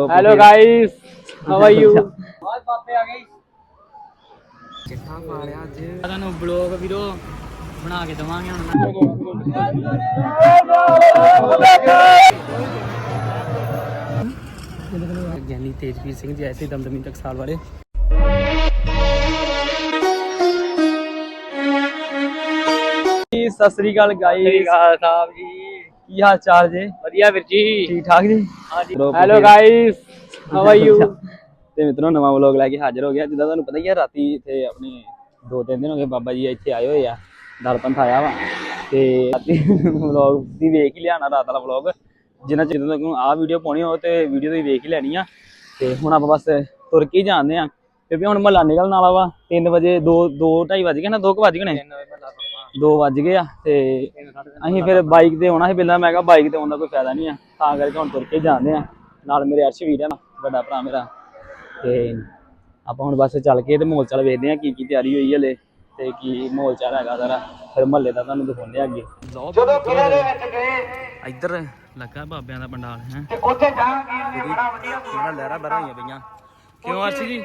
hello guys how are you ਬਾਅਦ ਬਾਪੇ ਆ ਗਈ ਚਿੱਠਾ ਪਾਲਿਆ ਅੱਜ ਤੁਹਾਨੂੰ ਬਲੌਗ ਵੀਰੋ ਬਣਾ ਕੇ ਦਵਾਂਗੇ ਹੁਣ ਮੈਂ ਗਿਆਨੀ ਤੇਜਵੀਰ ਸਿੰਘ ਜੀ ਐਸੇ ਦਮਦਮੀ ਤੱਕ ਸਾਲ ਵਾਲੇ ਜੀ ਸਤਿ ਸ੍ਰੀ ਅਕਾਲ ਗਾਈਸ ਸਾਹਿਬ ਜੀ ਕੀ ਹਾਲ ਚਾਲ ਜੀ? ਵਧੀਆ ਵੀਰ ਜੀ। ਠੀਕ ਠਾਕ ਜੀ? ਹਾਂਜੀ। Hello. Guys how are you ਤੇ ਮਿੱਤਰੋ ਨਵਾਂ ਵਲੌਗ ਲੈ ਕੇ ਹਾਜ਼ਰ ਹੋ ਗਿਆ। ਜਿੱਦਾਂ ਤੁਹਾਨੂੰ ਪਤਾ ਹੀ ਆ ਰਾਤੀ ਇੱਥੇ ਆਪਣੇ ਦੋ ਤਿੰਨ ਦਿਨ ਹੋ ਗਏ ਬਾਬਾ ਜੀ ਇੱਥੇ ਆਏ ਹੋਏ ਆ। ਦਰਪੰਥ ਆਇਆ ਵਾ। ਤੇ ਰਾਤੀ ਵਲੌਗ ਦੀ ਵੇਖ ਹੀ ਲਿਆਣਾ ਰਾਤ ਵਾਲਾ ਵਲੌਗ ਜਿੰਨਾ ਚਿਰ ਤੱਕ ਆਹ ਵੀਡੀਓ ਪਾਉਣੀ ਹੋ ਤੇ ਵੀਡੀਓ ਤੁਸੀਂ ਵੇਖ ਹੀ ਲੈਣੀ ਆ। ਤੇ ਹੁਣ ਆਪਾਂ ਬਸ ਤੁਰ ਕੇ ਹੀ ਜਾਂਦੇ ਆ। ਕਿਉਂਕਿ ਹੁਣ ਮਹੱਲਾ ਨਿਕਲਣ ਵਾਲਾ ਵਾ 3 ਵਜੇ 2 2 2:30 ਵਜ ਗਏ ਨਾ 2 ਵਜ ਗਏ ਨੇ? 2 ਵੱਜ ਗਏ ਆ ਤੇ ਅਸੀਂ ਫਿਰ ਬਾਈਕ ਤੇ ਆਉਣਾ ਸੀ ਪਹਿਲਾਂ। ਮੈਂ ਕਿਹਾ ਬਾਈਕ ਤੇ ਆਉਣ ਦਾ ਕੋਈ ਫਾਇਦਾ ਨਹੀਂ ਆ। ਤਾਂ ਕਰਕੇ ਹੁਣ ਤੁਰ ਕੇ ਜਾਂਦੇ ਆ। ਨਾਲ ਮੇਰੇ ਅਰਸ਼ ਵੀਰ ਆ ਨਾ ਵੱਡਾ ਭਰਾ ਮੇਰਾ। ਤੇ ਆਪਾਂ ਹੁਣ ਬਸ ਚੱਲ ਕੇ ਤੇ ਮਾਹੌਲ ਚਾਲ ਵੇਖਦੇ ਆ ਕੀ ਕੀ ਤਿਆਰੀ ਹੋਈ ਹਲੇ ਤੇ ਕੀ ਮਾਹੌਲ ਚਾਲ ਹੈਗਾ ਸਾਰਾ। ਫਿਰ ਮਹੱਲੇ ਦਾ ਤੁਹਾਨੂੰ ਦਿਖਾਉਂਦੇ ਆ ਅੱਗੇ। ਜਦੋਂ ਕਿਲੇ ਦੇ ਵਿੱਚ ਗਏ। ਇੱਧਰ ਲੱਗਾ ਬਾਬਿਆਂ ਦਾ ਪੰਡਾਲ ਹੈ। ਤੇ ਉੱਥੇ ਜਾਣਗੇ ਬੜਾ ਵਧੀਆ ਲਹਿਰਾ ਬਹਿਰਾ ਹੋਈਆਂ ਪਈਆਂ। ਕਿਉਂ ਅਰਸ਼ ਜੀ?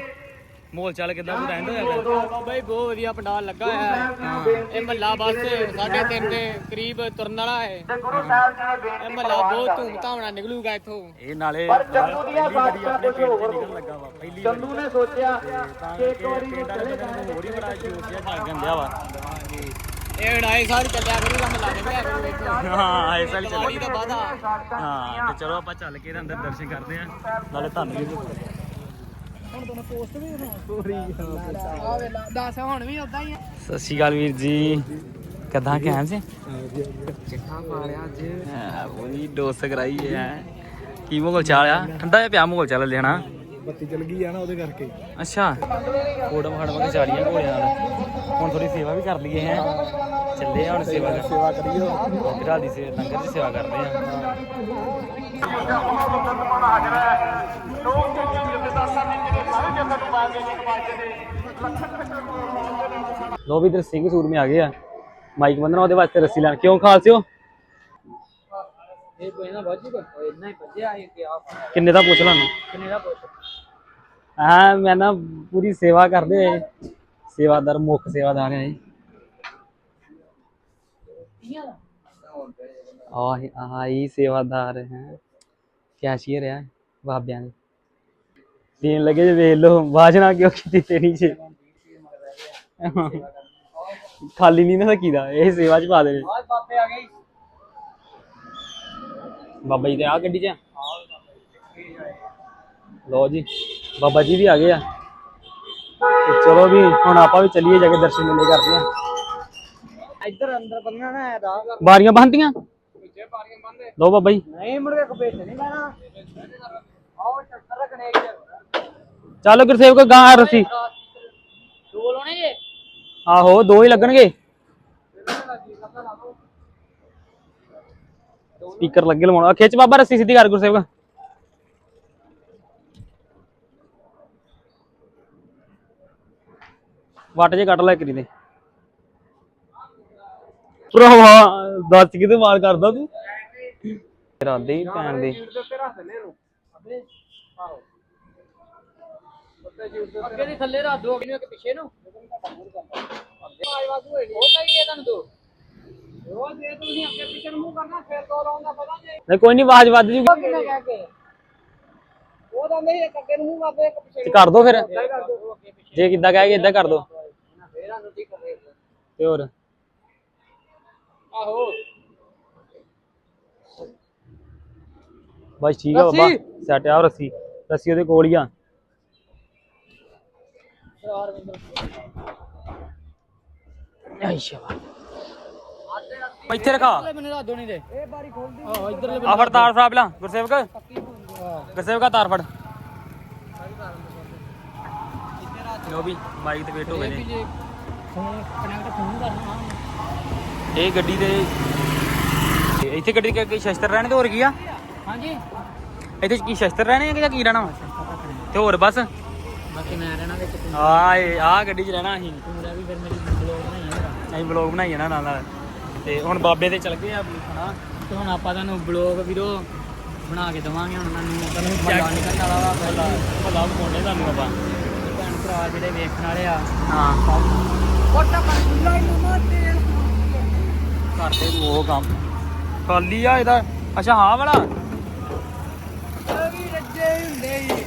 ਮਾਹੌਲ ਚਾਲ ਕਿੱਦਾਂ ਪੂਰਾ ਐਂਡ ਹੋਇਆ ਬਾਈ ਬਹੁਤ ਵਧੀਆ ਪੰਡਾਲ ਲੱਗਾ ਹੋਇਆ ਹੈ। ਇਹ ਮਹੱਲਾ ਬਸ ਸਾਢੇ ਤਿੰਨ ਦੇ ਕਰੀਬ ਤੁਰਨ ਵਾਲਾ ਹੈ। ਇਹ ਮਹੱਲਾ ਬਹੁਤ ਧੂਮਧਾਮ ਨਾਲ ਨਿਕਲੂਗਾ ਇੱਥੋਂ। ਇਹ ਨਾਲੇ ਪਰ ਚੰਦੂ ਦੀਆਂ ਸਾਥੀਆਂ ਕੁਝ ਹੋਰ ਨਿਕਲ ਲੱਗਾ ਵਾ ਪਹਿਲੀ ਚੰਦੂ ਨੇ ਸੋਚਿਆ ਕਿ ਇੱਕ ਵਾਰੀ ਚਲੇ ਜਾਣੇ। ਹੋਰ ਹੀ ਬੜਾ ਜੋਸ਼ ਜਿਹਾ ਜਾਗ ਗੰਦਿਆ ਵਾ। ਇਹ ਢਾਈ ਸਾਲ ਚੱਲਿਆ ਕਰੂਗਾ ਮਹੱਲਾ ਨਿਕਲਿਆ ਕਰੂ ਇੱਥੋਂ ਹਾਂ ਇਸ ਵਾਲੀ ਚੱਲ ਦਾ ਵਾਦਾ ਹਾਂ ਤੇ ਚਲੋ ਆਪਾਂ ਚੱਲ ਕੇ ਇਹਦੇ ਅੰਦਰ ਦਰਸ਼ਨ ਕਰਦੇ ਆ ਨਾਲੇ ਤੁਹਾਨੂੰ ਵੀ ਦਿਖਾਉਂਦੇ ਆ ਦੱਸ ਹੁਣ ਵੀ ਉਦਾਂ ਹੀ ਆ। ਸਤਿ ਸ਼੍ਰੀ ਅਕਾਲ ਵੀਰ ਜੀ। ਕਦਾਂ ਕਹਿ ਸੀ? ਚਿੱਠਾ ਪਾਲਿਆ ਅੱਜ। ਹਾਂ ਉਹਦੀ ਡੋਸ ਕਰਾਈ ਹੈ। ਕੀ ਮੋਗਲ ਚਾਲ ਆ? ਠੰਡਾ ਜਿਹਾ ਪਿਆ ਮੋਗਲ ਚਾਲ ਲੈਣਾ ਬੱਤੀ ਚਲ ਗਈ ਆ ਨਾ ਉਹਦੇ ਕਰਕੇ। ਅੱਛਾ। ਫੋਟੋ ਫਾੜਵਾ ਕੇ ਚਾੜੀਆਂ ਘੋੜਿਆਂ ਨਾਲ। ਹੁਣ ਥੋੜੀ ਸੇਵਾ ਵੀ ਕਰ ਲਈਏ ਹੈ। ਚੱਲੇ ਆ ਹੁਣ ਸੇਵਾ ਕਰ ਸੇਵਾ ਕਰੀਏ। ਰਾਤ ਦੀ ਸੇਵਾ ਲੰਗਰ ਦੀ ਸੇਵਾ ਕਰਦੇ ਆ। ਲੋ ਵੀ ਇਧਰ ਸਿੰਘ ਸੂਰਮੇ ਆ ਗਏ ਆ। ਮਾਈਕ ਬੰਨਣਾ ਉਹਦੇ ਵਾਸਤੇ ਰੱਸੀ ਲੈਣ। ਕਿਉਂ ਖਾਲਸਿਓ? ਇਹ ਕੋਈ ਨਾ ਬਾਜੀ ਕੋ ਇੰਨਾ ਹੀ ਭੱਜਿਆ ਇਹ ਕਿ ਆਪ ਕਿੰਨੇ ਦਾ ਪੁੱਛ ਲਾਂਗੇ? ਕਿੰਨੇ ਦਾ ਪੁੱਛ ਹਾਂ, ਮੈਂ ਨਾ ਪੂਰੀ ਸੇਵਾ ਕਰਦੇ ਆ ਸੇਵਾਦਾਰ, ਮੁੱਖ ਸੇਵਾਦਾਰ ਆ ਜੀ। ਆਹ, ਆਹੀ ਸੇਵਾਦਾਰ ਹੈ। ਕੈਸ਼ੀਅਰ ਆ ਬਾਬਿਆਂ ਦੇ। ਦੇਣ ਲੱਗੇ ਜੇ ਵੇਖ ਲਓ ਬਾਜਣਾ ਕਿਉਂ ਕੀਤੀ ਤੇਰੀ ਚ ਖਾਲੀ ਨਹੀਂ ਨਾ ਕੀਦਾ ਇਹ ਸੇਵਾ ਚ ਪਾ ਦੇ ਬਾਅਦ ਬਾਪੇ ਆ ਗਈ ਬਾਬਾ ਜੀ ਤੇ ਆ ਗੱਡੀ ਚ ਆ? ਲਓ ਜੀ। ਬਾਬਾ ਜੀ ਵੀ ਆ ਗਏ ਆ। ਤੇ ਚਲੋ ਵੀ ਹੁਣ ਆਪਾਂ ਵੀ ਚੱਲੀਏ ਜਾ ਕੇ ਦਰਸ਼ਨ ਮੇਲੇ ਕਰਦੇ ਆ। ਇੱਧਰ ਅੰਦਰ ਬੰਨਣਾ ਨਾ ਇਹਦਾ ਬਾਰੀਆਂ ਬੰਦੀਆਂ ਪਿੱਛੇ ਪਾਰੀਆਂ ਬੰਦੇ ਲਓ ਬਾਬਾ ਜੀ। ਨਹੀਂ ਮੁੜ ਕੇ ਕਪੇਟ ਨਹੀਂ ਲੈਣਾ ਆਓ ਚੱਕਰ ਰੱਖਣੇ ਇੱਕ। ਚੱਲ ਗੁਰਸੇਵਕ ਗਾਂ ਰਸੀ। ਦੋ ਲਾਉਣੇ ਜੇ? ਆਹੋ ਦੋ ਹੀ ਲੱਗਣਗੇ। ਸਪੀਕਰ ਲੱਗੇ ਲਵਾਉਣਾ। ਖਿੱਚ ਬਾਬਾ ਰੱਸੀ ਸਿੱਧੀ ਕਰ ਗੁਰਸੇਵਕ ਵੱਟ ਜੇ ਕੱਟ ਲੈ ਕਰੀ ਦੇ ਭਰਾਵਾ ਦੱਸ ਕਿਤੇ ਮਾਰ ਕਰਦਾ ਤੂੰ। ਰਾਦੇ ਦੇ। ਅੱਗੇ ਦੀ ਥੱਲੇ ਰੱਖ ਦੋ ਅੱਗੇ ਨੂੰ ਇੱਕ ਪਿੱਛੇ ਨੂੰ। ਆਵਾਜ਼ ਵਾਧੂ ਹੋਈ ਉਹ ਕਹੀਏ ਤੁਹਾਨੂੰ ਦੋ ਉਹ ਜੇ ਤੁਸੀਂ ਅੱਗੇ ਪਿੱਛੇ ਨੂੰ ਮੂੰਹ ਕਰਨਾ ਫਿਰ ਦੋ ਲਾਉਂਦਾ ਪਤਾ ਜੇ ਨਹੀਂ ਕੋਈ ਨਹੀਂ ਆਵਾਜ਼ ਵੱਧ ਜੂ ਕਿੰਨਾ ਕਹਿ ਕੇ? ਉਹ ਤਾਂ ਨਹੀਂ ਇੱਕ ਅੱਗੇ ਨੂੰ ਮੂੰਹ ਕਰਦੇ ਇੱਕ ਪਿੱਛੇ ਕਰ ਦੋ ਫਿਰ। ਜੇ ਕਿੱਦਾਂ ਕਹੇਗੇ ਇਦਾਂ ਕਰ ਦੋ। ਆ ਨਦੀ ਕਰੇ ਤੇ ਹੋਰ? ਆਹੋ। ਬਸ ਠੀਕ ਆ ਬਾਬਾ ਸੈਟ ਆ ਰੱਸੀ। ਰੱਸੀ ਉਹਦੇ ਕੋਲ ਹੀ ਆ। ਅੱਛਾ ਇੱਥੇ ਰਖਾ। ਮੈਨੂੰ ਦੱਸ ਦੋ ਨਹੀਂ ਦੇ ਇਹ ਬਾਰੀ ਖੋਲਦੀ ਆਹੋ ਇੱਧਰ ਆ ਫੜ ਤਾਰ ਫੜਾ ਪਹਿਲਾਂ ਗੁਰਸੇਵਕ। ਗੁਰਸੇਵਕ ਤਾਰ ਫੜ। ਲੋ ਵੀ ਬਾਈਕ ਤੇ ਵੇਟ ਹੋ ਗਏ ਨੇ। ਫੋਨ ਕਨੈਕਟ ਫੋਨ ਕਰਨਾ ਇਹ ਗੱਡੀ ਦੇ ਇੱਥੇ ਗੱਡੀ ਦੇ ਕੀ ਸ਼ਸਤਰ ਰਹਿਣੇ ਤੇ ਹੋਰ ਕੀ ਆ ਹਾਂਜੀ ਇੱਥੇ ਕੀ ਸ਼ਸਤਰ ਰਹਿਣੇ ਆ ਕਿ ਜਾਂ ਕੀ ਰਹਿਣਾ ਵਾ? ਤੇ ਹੋਰ ਬਸ ਬਾਕੀ ਮੈਂ ਰਹਿਣਾ ਵਿੱਚ ਤੂੰ ਆ ਗੱਡੀ 'ਚ ਰਹਿਣਾ ਅਸੀਂ ਮੇਰਾ ਵੀ ਫਿਰ ਮੇਰੀ ਬਲੌਗ ਨਹੀਂ ਹੈ ਅਸੀਂ ਵਲੌਗ ਬਣਾਈ ਜਾਣਾ ਨਾਲ ਨਾਲ ਤੇ ਹੁਣ ਬਾਬੇ ਦੇ ਚੱਲ ਗਏ ਆ ਹਨਾ ਤੇ ਹੁਣ ਆਪਾਂ ਤੁਹਾਨੂੰ ਬਲੌਗ ਵੀਰੋ ਬਣਾ ਕੇ ਦਵਾਂਗੇ ਹੁਣ ਉਹਨਾਂ ਨੂੰ ਮੱਲਾ ਨਿਕਲਣ ਵਾਲਾ ਵਾ ਭਲਾ ਭਲਾ ਤੁਹਾਨੂੰ ਆਪਾਂ ਭੈਣ ਭਰਾ ਜਿਹੜੇ ਵੇਖਣ ਵਾਲੇ ਆ ਹਾਂ ਕਰਦੇ ਨੂੰ ਉਹ ਕੰਮ। ਖਾਲੀ ਆ ਇਹਦਾ। ਅੱਛਾ ਹਾਂ ਵਾਲਾ? ਵੀ ਰੱਜੇ ਹੁੰਦੇ ਹੀ।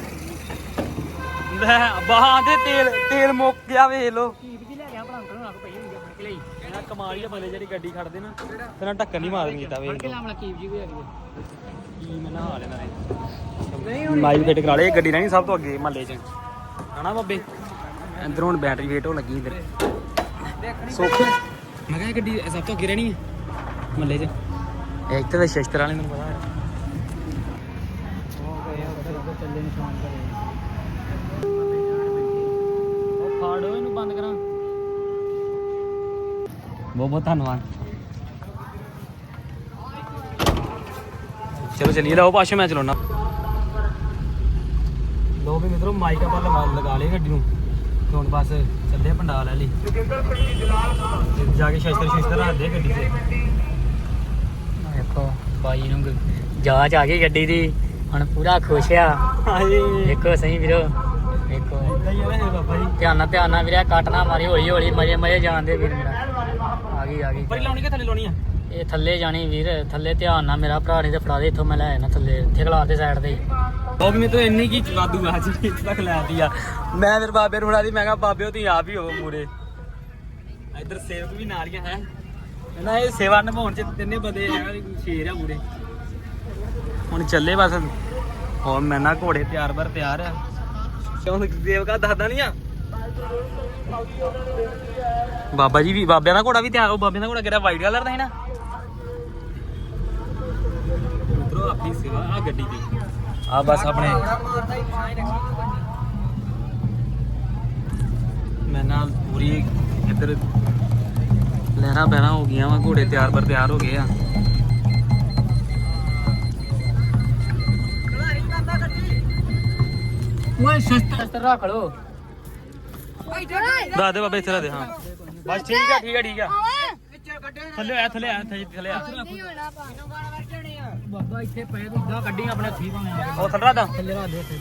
ਲੈ ਬਾਹਾਂ ਦੇ ਤੇਲ ਤੇਲ ਮੁੱਕ ਗਿਆ ਵੇਖ ਲੋ ਕੀਪ ਜੀ ਲੈ ਗਿਆ ਭਲਾ ਅੰਕਲ ਨਾਲ ਪਈ ਹੁੰਦੀ ਆਪਣੇ ਲਈ। ਇਹਨਾਂ ਕਮਾਲ ਹੀ ਆ ਬੰਦੇ ਜਿਹੜੀ ਗੱਡੀ ਖੜਦੇ ਨਾ। ਤੇ ਨਾ ਢੱਕਣ ਨਹੀਂ ਮਾਰਨੀ ਦਿੱਤਾ ਵੇਖ ਲੋ ਲਾਮਲਾ ਕੀਪ ਜੀ ਵੀ ਹੈਗੀ। ਹੈ ਕੀ ਮੈਂ ਨਹਾ ਲੈਣਾ ਨੇ ਲਾਈਵ ਫਿੱਟ ਕਰਾ ਲਈ ਗੱਡੀ ਰਹਿਣੀ ਸਭ ਤੋਂ ਅੱਗੇ ਮਹੱਲੇ 'ਚ। ਹਨਾ ਬਾਬੇ? ਅੰਦਰ ਹੁਣ ਬੈਟਰੀ ਵੇਟ ਹੋ ਲੱਗੀ ਇੱਧਰ। ਸੁੱਖ। ਮੈਂ ਕਿਹਾ ਇਹ ਗੱਡੀ ਸਭ ਤੋਂ ਅੱਗੇ ਰਹਿਣੀ ਹੈ ਮਹੱਲੇ 'ਚ। ਇਹ ਇੱਥੇ ਤਾਂ ਸ਼ਸਤਰ ਵਾਲੇ ਮੈਨੂੰ ਪਤਾ ਹੈ। ਹੋ ਗਏ ਉੱਧਰ ਚੱਲੇ ਨਿਸ਼ਾਨ ਕਰੇ ਉਹ ਫਾੜੋ ਇਹਨੂੰ ਬੰਦ ਕਰਾਂ। ਬਹੁਤ ਬਹੁਤ ਧੰਨਵਾਦ। ਚਲੋ ਚਲੀਏ ਲਓ ਪਾਸ਼ਾ ਮੈਂ ਚਲਾਉਣਾ ਲੋ ਵੀ ਮਿੱਤਰੋ ਮਾਈਕ ਆਪਾਂ ਲਗਾ ਲਗਾ ਲਏ ਗੱਡੀ ਨੂੰ। ਤੇ ਹੁਣ ਬਸ ਚੱਲੇ ਪੰਡਾਲ ਵਾਲੀ। ਤੇ ਜਾ ਕੇ ਸ਼ਸਤਰ ਸ਼ਸਤਰ ਰੱਖ ਦੇ ਗੱਡੀ ਤੇ। ਦੇਖੋ ਬਾਈ ਨੂੰ ਗ- ਜਾਂਚ ਆ ਗਈ ਗੱਡੀ ਦੀ। ਹੁਣ ਪੂਰਾ ਖੁਸ਼ ਆ। ਹਾਏ ਦੇਖੋ ਸਹੀ ਵੀਰੋ। ਦੇਖੋ। ਇਦਾਂ ਹੀ ਆ ਵੈਸੇ ਬਾਬਾ ਜੀ। ਧਿਆਨ ਨਾਲ ਧਿਆਨ ਨਾਲ ਵੀਰੇ ਕੱਟ ਨਾ ਮਾਰੀ ਹੌਲੀ ਹੌਲੀ ਮਜੇ ਮਜੇ ਜਾਣਦੇ ਵੀਰ ਮੇਰਾ। ਆ ਗਈ ਆ ਉੱਪਰ ਹੀ ਗਈ ਲਾਉਣੀ ਕਿ ਥੱਲੇ ਲਾਉਣੀ ਆ? ਇਹ ਥੱਲੇ ਜਾਣੀ ਵੀਰ ਥੱਲੇ ਧਿਆਨ ਨਾਲ ਮੇਰਾ ਭਰਾ ਨਹੀਂ ਤੇ ਫੜਾ ਦੇ ਇੱਥੋਂ ਮੈਂ ਲੈ ਆਣਾ ਥੱਲੇ ਇੱਥੇ ਖਲਾ ਦੇ ਸਾਈਡ ਤੇ ਹੀ। ਉਹ ਵੀ ਮੈਨੂੰ ਇੰਨੀ ਕੀ ਵਾਧੂ ਆ ਜੀ, ਇੱਥੇ ਤੱਕ ਲੈਤੀ ਆ। ਮੈਂ ਫਿਰ ਬਾਬੇ ਨੂੰ ਫੜਾ ਦੀ ਮੈਂ ਕਿਹਾ ਬਾਬੇ ਉਹ ਤੁਸੀਂ ਆਪ ਹੀ ਹੋਵੋ ਮੂਰੇ। ਇੱਧਰ ਸੇਵਕ ਵੀ ਨਾਲ ਹੀ ਹੈ। ਨਾ ਇਹ ਸੇਵਾ ਨਿਭਾਉਣ ਚ ਤਿੰਨੇ ਬੰਦੇ ਆ ਸ਼ੇਰ ਆ ਮੂਰੇ। ਹੁਣ ਚੱਲੇ ਬਸ। ਹੋਰ ਮੈਂ ਨਾ ਘੋੜੇ ਤਿਆਰ ਬਰ ਤਿਆਰ ਆ। ਕਿਉਂ ਸੇਵਕਾ ਦੱਸਦਾ ਨਹੀਂ ਆ? ਬਾਬਾ ਜੀ ਵੀ, ਬਾਬਿਆਂ ਦਾ ਘੋੜਾ ਵੀ ਤਿਆਰ, ਉਹ ਬਾਬਿਆਂ ਦਾ ਘੋੜਾ ਕਿਹੜਾ ਵਾਈਟ ਕਲਰ ਦਾ ਹੈ ਨਾ? ਮਿੱਤਰੋ ਆਪਣੀ ਸੇਵਾ ਆ ਗੱਡੀ ਦੀ। ਆ ਬਸ ਆਪਣੇ। ਮੈਂ ਨਾਲ ਪੂਰੀ ਇੱਧਰ ਲਹਿਰਾਂ ਬਹਿਰਾਂ ਹੋ ਗਈਆਂ ਵਾ ਘੋੜੇ ਤਿਆਰ ਪਰ ਤਿਆਰ ਹੋ ਗਏ ਆ। ਓਏ ਸ਼ਸਤਰ ਰੱਖ ਲੋ ਦੱਸ ਦੇ ਬਾਬਾ ਇੱਥੇ ਰੱਖ ਦੇ ਹਾਂ। ਬਸ ਠੀਕ ਆ ਠੀਕ ਆ ਬਾਬਾ ਇੱਥੇ ਪਏ ਤੂੰ ਇਦਾਂ ਕੱਢੀ ਆਪਣੇ ਹੱਥੀ ਭਾਵੇਂ ਉਹ ਥੱਲੇ ਦਾ। ਥੱਲੇ ਰੱਖ ਦੇ ਇੱਥੇ।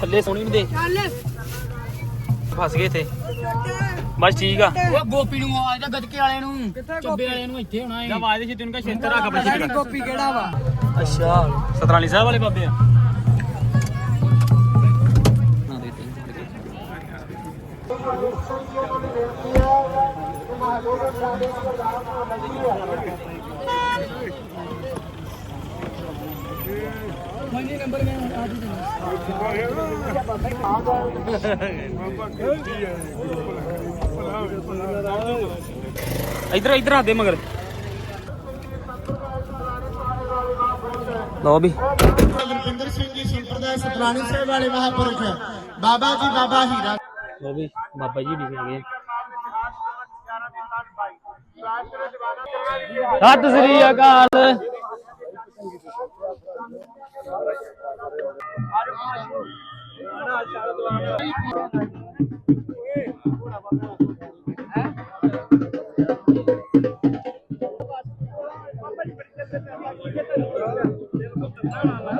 ਥੱਲੇ ਸੋਣੀ ਨੂੰ ਦੇ ਫਸ ਗਏ ਇੱਥੇ। ਬਸ ਠੀਕ ਆ। ਓ ਗੋਪੀ ਨੂੰ ਆਵਾਜ਼ ਦਾ ਗੱਦਕੇ ਵਾਲੇ ਨੂੰ। ਚੱਬੇ ਵਾਲੇ ਨੂੰ ਇੱਥੇ ਹੋਣਾ ਜਾਂ ਆਵਾਜ਼ ਦੇ ਤੈਨੂੰ ਕਾ ਛੇਤਰ ਰੱਖ ਆਪਣੇ ਛੇਤਰ ਗੋਪੀ ਕਿਹੜਾ ਵਾ। ਅੱਛਾ ਸਤਰਾਲੀ ਸਾਹਿਬ ਵਾਲੇ ਬਾਬੇ ਆ। ਇਧਰ ਇਧਰ ਆ ਦੇ ਮਗਰ। ਲਓ ਵੀ। ਗੁਰਪਿੰਦਰ ਸਿੰਘ ਜੀ ਸੰਪਰਦਾਇ ਸਤਰਾਣੀ ਸਾਹਿਬ ਵਾਲੇ ਮਹਾਪੁਰਖ। ਬਾਬਾ ਜੀ ਬਾਬਾ ਹੀਰਾ। ਲਓ ਵੀ ਬਾਬਾ ਜੀ ਵੀ ਆ। ਗਏ ਸਤਿ ਸ੍ਰੀ ਅਕਾਲ।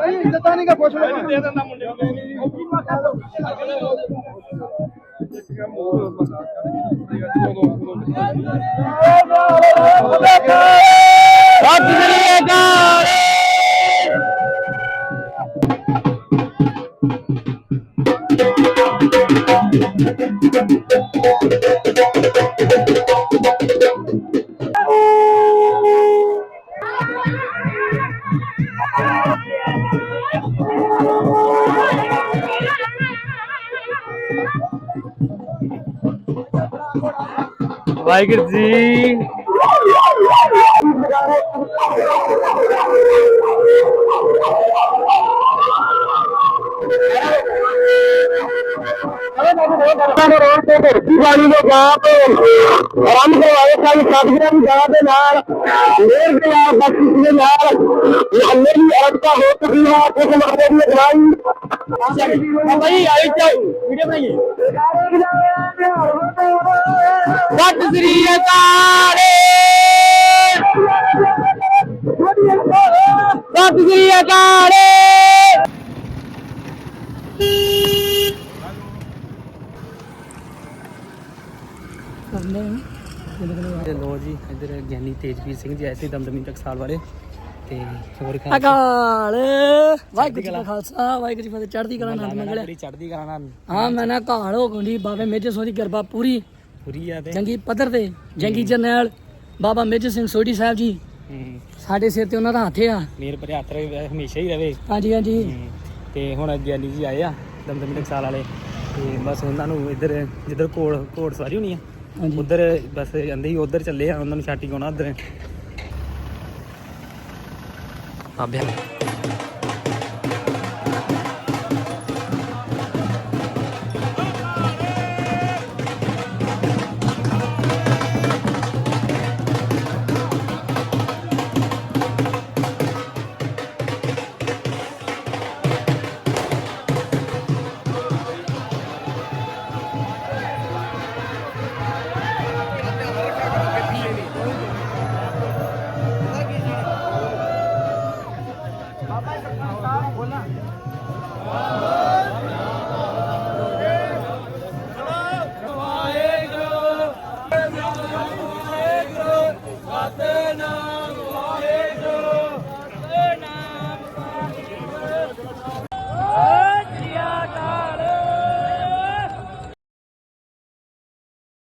ਇੱਜ਼ਤ ਨਹੀਂ ਕਾ ਪੁੱਛ ਲੋ। ਦੇ ਦਿੰਦਾ ਮੁੰਡੇ ਨੂੰ। ਸਤਿ ਸ੍ਰੀ ਅਕਾਲ ਵਾਹਿਗੁਰੂ ਜੀ ਵਾਲੀ ਦੇ ਬਾਪ ਰਾਮ ਕਰਵਾਏ ਸਾਈ ਸਾਧੀਆਂ ਦੀ ਜਗ੍ਹਾ ਦੇ ਨਾਲ ਮੇਰ ਦੇ ਆ ਬਖਸ਼ਿਸ਼ ਦੇ ਨਾਲ ਮਹੱਲੇ ਦੀ ਅਰਬਤਾ ਹੋ ਚੁੱਕੀ ਹੈ ਇਸ ਮਹੱਲੇ ਦੀ ਅਗਵਾਈ ਭਾਈ ਆਈ ਚਾਈ ਵੀਡੀਓ ਬਣਾਈਏ ਸਤਿ ਸ੍ਰੀ ਅਕਾਲ। ਸਤਿ ਸ੍ਰੀ ਅਕਾਲ। ਲੋ ਜੀ ਇਧਰ ਗਿਆਨੀ ਤੇਜਵੀਰ ਸਿੰਘ ਜੀ ਐਸੇ ਦਮਦਮੀ ਟਕਸਾਲ ਵਾਲੇ ਤੇ ਹੋਰ ਕਾ ਅਕਾਲ। ਵਾਹਿਗੁਰੂ ਜੀ ਕਾ ਖਾਲਸਾ ਵਾਹਿਗੁਰੂ ਜੀ ਫਤਿਹ। ਚੜ੍ਹਦੀ ਕਲਾ ਨਾਮ ਮੰਗਲ ਚੜ੍ਹਦੀ ਕਲਾ ਨਾਮ ਹਾਂ ਮੈਂ ਨਾ ਕਾਲ ਹੋ ਗੁੰਡੀ ਬਾਬੇ ਮੇਜੇ ਸੋਦੀ ਕਿਰਪਾ ਪੂਰੀ। ਪੂਰੀ ਆ ਤੇ। ਜੰਗੀ ਪੱਧਰ ਤੇ ਜੰਗੀ ਜਰਨੈਲ ਬਾਬਾ ਮੇਜਰ ਸਿੰਘ ਸੋਢੀ ਸਾਹਿਬ ਜੀ। ਹੂੰ। ਸਾਡੇ ਸਿਰ ਤੇ ਉਹਨਾਂ ਦਾ ਹੱਥ ਆ। ਮੇਰ ਭਰੇ ਹੱਥ ਰਹੇ ਹਮੇਸ਼ਾ ਹੀ ਰਵੇ। ਹਾਂਜੀ ਹਾਂਜੀ। ਹੂੰ। ਤੇ ਹੁਣ ਗਿਆਨੀ ਜੀ ਆਏ ਆ ਦਮਦਮੀ ਟਕਸਾਲ ਵਾਲੇ। ਤੇ ਬਸ ਉਹਨਾਂ ਨੂੰ ਇੱਧਰ ਜਿੱਧਰ ਘੋੜ ਘੋੜ ਸਵਾਰੀ ਹੋਣੀ ਆ ਹਾਂਜੀ। ਉਧਰ ਬਸ ਜਾਂਦੇ ਹੀ ਉਧਰ ਚੱਲੇ ਆ ਉਹਨਾਂ ਨੂੰ ਛਾਟੀ ਕੋਣਾ ਉਧਰ। ਬਾਬਿਆਂ না